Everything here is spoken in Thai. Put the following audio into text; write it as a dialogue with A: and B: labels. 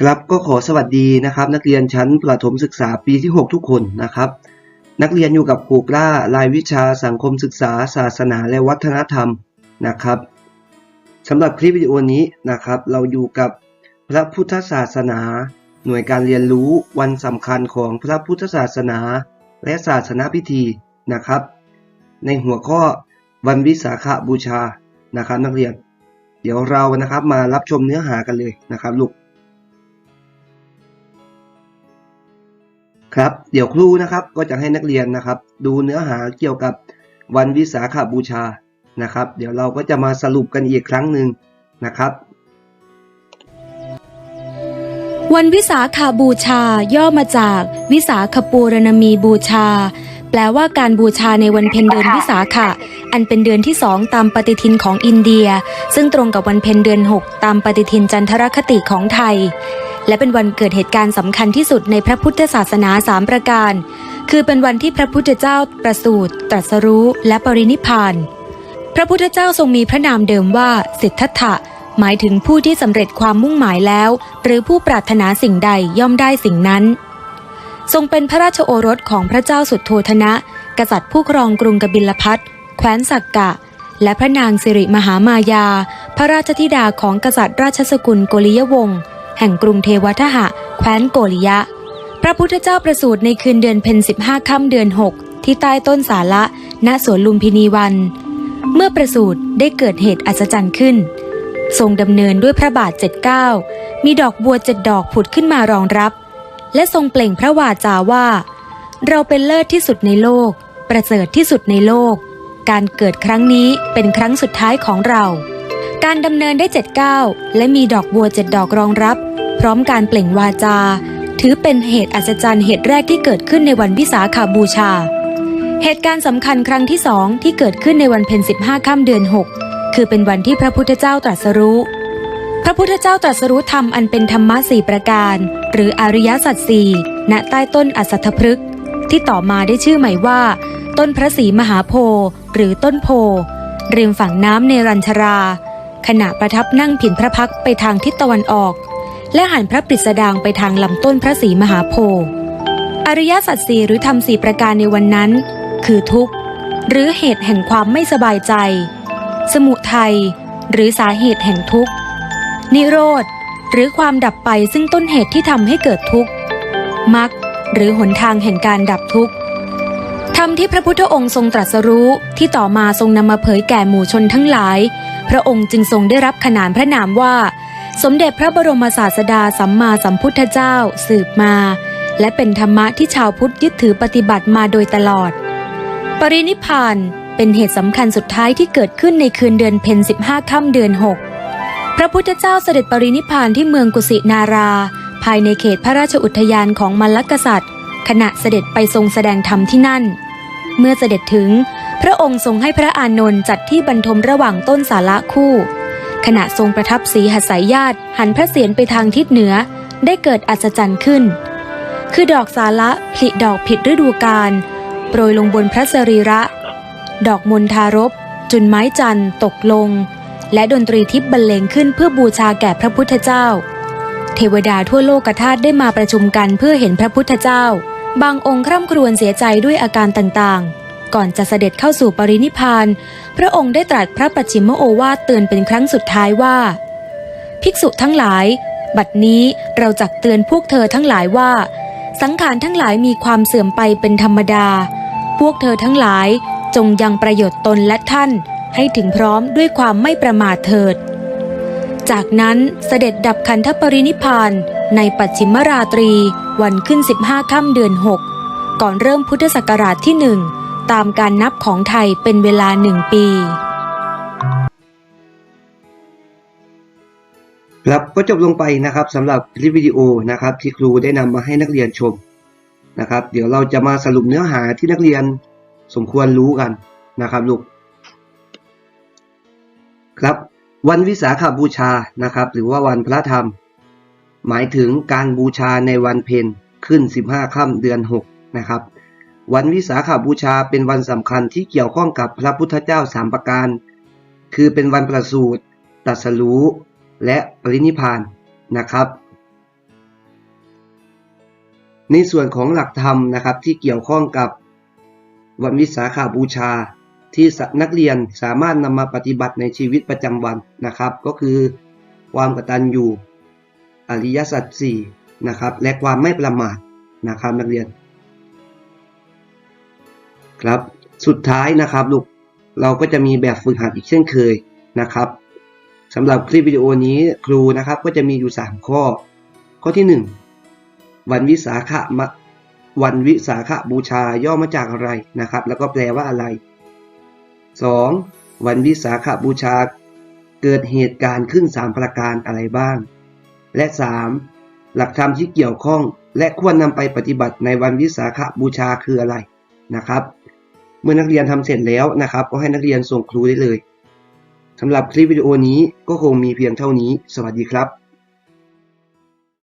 A: ครับก็ขอสวัสดีนะครับ นักเรียนชั้นประถมศึกษาปีที่ 6 ทุกคนนะครับ นักเรียนอยู่กับครูกล้ารายวิชาสังคมศึกษา ศาสนาและวัฒนธรรมนะครับสำหรับคลิปวิดีโอนี้นะครับ เราอยู่กับพระพุทธศาสนา หน่วยการเรียนรู้วันสำคัญของพระพุทธศาสนา และศาสนาพิธีนะครับ ในหัวข้อวันวิสาขบูชานะครับ นักเรียน เดี๋ยวเรานะครับมารับชมเนื้อหากันเลยนะครับลูก ครับ เดี๋ยวครูนะครับก็จะให้นักเรียนนะครับ ดูเนื้อหาเกี่ยวกับวันวิสาขบูชานะครับ เดี๋ยวเราก็จะมาสรุปกันอีกครั้งหนึ่งนะครับ
B: วันวิสาขาบูชาย่อมาจากวิสาขปูรณมีบูชา แปลว่าการบูชาในวันเพ็ญเดือนวิสาขะ อันเป็นเดือนที่สองตามปฏิทินของอินเดีย ซึ่งตรงกับวันเพ็ญเดือน 6 ตามปฏิทินจันทรคติของไทย และเป็นวันเกิดเหตุการณ์สำคัญที่สุดในพระพุทธศาสนาสามประการ คือเป็นวันที่พระพุทธเจ้าประสูติตรัสรู้และปรินิพพาน พระพุทธเจ้าทรงมีพระนามเดิมว่าสิทธัตถะหมายถึงผู้ที่สำเร็จความมุ่งหมายแล้ว หรือผู้ปรารถนาสิ่งใดย่อมได้สิ่งนั้น ทรงเป็นพระราชโอรสของพระเจ้าสุดโทธนะ กษัตริย์ผู้ครองกรุงกบิลพัทแคว้นสักกะ และพระนางสิริมหามายา พระราชธิดาของกษัตริย์ราชสกุลโกริยวงศ์ แห่งกรุงเทวทหะ แคว้นโกริยะ พระพุทธเจ้าประสูติในคืนเดือนเพ็ญ15ค่ำเดือน6ที่ใต้ต้นสาละณสวนลุมพินีวัน เมื่อประสูติได้เกิดเหตุอัศจรรย์ขึ้น ทรงดำเนินด้วยพระบาทเจ็ดเก้ามีดอกบัวเจ็ดดอกผุดขึ้นมารองรับ และทรงเปล่งพระวาจาว่า เราเป็นเลิศที่สุดในโลก ประเสริฐที่สุดในโลก การเกิดครั้งนี้เป็นครั้งสุดท้ายของเรา การดำเนินได้เจ็ดเก้าและมีดอกบัวเจ็ดดอกรองรับ พร้อมการเปล่งวาจา ถือเป็นเหตุอัศจรรย์เหตุแรกที่เกิดขึ้นในวันวิสาขาบูชา เหตุการณ์สำคัญครั้งที่สองที่เกิดขึ้นในวันเพ็ญ15ค่ำเดือน 6 คือเป็นวันที่พระพุทธเจ้าตรัสรู้ พระพุทธเจ้าตรัสรู้ธรรมอันเป็นธรรมะสี่ประการ หรืออริยสัจสี่ณใต้ต้นอัสสทพฤกษ์ที่ต่อมาได้ชื่อใหม่ว่า ต้นพระศรีมหาโพธิ์หรือต้นโพธิ์ริมฝั่งน้ำในรัญชรา ขณะประทับนั่งผินพระพักไปทางทิศตะวันออก และหันพระปริษดางไปทางลำต้นพระศรีมหาโพธิ์อริยสัจสี่หรือธรรมสี่ประการในวันนั้น คือทุกข์ หรือเหตุแห่งความไม่สบายใจ สมุทัยหรือสาเหตุแห่งทุกข์ นิโรธ หรือความดับไปซึ่งต้นเหตุที่ทำให้เกิดทุกข์มรรคหรือหนทางแห่งการดับทุกข์ธรรมที่พระพุทธองค์ทรงตรัสรู้ที่ต่อมาทรงนำมาเผยแก่หมู่ชนทั้งหลาย พระองค์จึงทรงได้รับขนานพระนามว่า สมเด็จพระบรมศาสดาสัมมาสัมพุทธเจ้าสืบมา และเป็นธรรมะที่ชาวพุทธยึดถือปฏิบัติมาโดยตลอด ปรินิพานเป็นเหตุสำคัญสุดท้ายที่เกิดขึ้นในคืนเดือนเพ็ญ15 ค่ำเดือน 6 พระพุทธเจ้าเสด็จปรินิพานที่เมืองกุสินารา ภายในเขตพระราชอุทยานของมลกษัตริย์ ขณะเสด็จไปทรงแสดงธรรมที่นั่น เมื่อเสด็จถึง พระองค์ทรงให้พระอานนท์จัดที่บรรทมระหว่างต้นสาระคู่ ขณะทรงประทับสีหัสายญาติหันพระเศียรไปทางทิศเหนือได้เกิดอัศจรรย์ขึ้น คือดอกสาระผลิดอกผิดฤดูกาลโปรยลงบนพระสรีระ ดอกมณฑารบ จุนไม้จันทร์ตกลง และดนตรีทิพย์บรรเลงขึ้นเพื่อบูชาแก่พระพุทธเจ้า เทวดาทั่วโลกธาตุได้มาประชุมกันเพื่อเห็นพระพุทธเจ้า บางองค์คร่ำครวญเสียใจด้วยอาการต่างๆ ก่อนจะเสด็จเข้าสู่ปรินิพาน พระองค์ได้ตรัสพระปัจฉิมโอวาทเตือนเป็นครั้งสุดท้ายว่า ภิกษุทั้งหลาย บัดนี้เราจักเตือนพวกเธอทั้งหลายว่า สังขารทั้งหลายมีความเสื่อมไปเป็นธรรมดา พวกเธอทั้งหลายจงยังประโยชน์ตนและท่าน ให้ถึงพร้อมด้วยความไม่ประมาทเถิด จากนั้นเสด็จดับขันธปรินิพพานในปัจฉิมราตรี วันขึ้น 15 ค่ำเดือน 6 ก่อนเริ่มพุทธศักราชที่หนึ่งตามการนับของไทยเป็นเวลาหนึ่งปี
A: ครับก็จบลงไปนะครับสำหรับคลิปวิดีโอนะครับที่ครูได้นำมาให้นักเรียนชมนะครับ เดี๋ยวเราจะมาสรุปเนื้อหาที่นักเรียนสมควรรู้กันนะครับลูกครับ วันวิสาขบูชานะครับ หรือว่าวันพระธรรม หมายถึงการบูชาในวันเพ็ญขึ้น 15ค่ำเดือน 6 นะครับ วันวิสาขบูชาเป็นวันสำคัญที่เกี่ยวข้องกับพระพุทธเจ้าสามประการ คือเป็นวันประสูติตัสรู้และปรินิพพานนะครับ ในส่วนของหลักธรรมนะครับที่เกี่ยวข้องกับวันวิสาขาบูชาที่นักเรียนสามารถนำมาปฏิบัติในชีวิตประจำวันนะครับ ก็คือความกตัญญู อริยสัจสี่นะครับและความไม่ประมาทนะครับนักเรียน ครับสุดท้ายนะครับลูกเราก็จะมีแบบฝึกหัดอีกเช่นเคยนะครับสำหรับคลิปวิดีโอนี้ครูนะครับก็จะมีอยู่ 3 ข้อ ข้อที่ 1 วันวิสาขะมะวันวิสาขบูชาย่อมาจากอะไรนะครับ แล้วก็แปลว่าอะไร 2. วันวิสาขบูชาเกิดเหตุการณ์ขึ้น 3 ประการอะไรบ้าง และ 3. หลักธรรมที่เกี่ยวข้อง และควรนำไปปฏิบัติในวันวิสาขบูชาคืออะไรนะครับ เมื่อนักเรียนทำเสร็จแล้วนะครับ ก็ให้นักเรียนส่งครูได้เลยสำหรับคลิปวิดีโอนี้ก็คงมีเพียงเท่านี้ สวัสดีครับ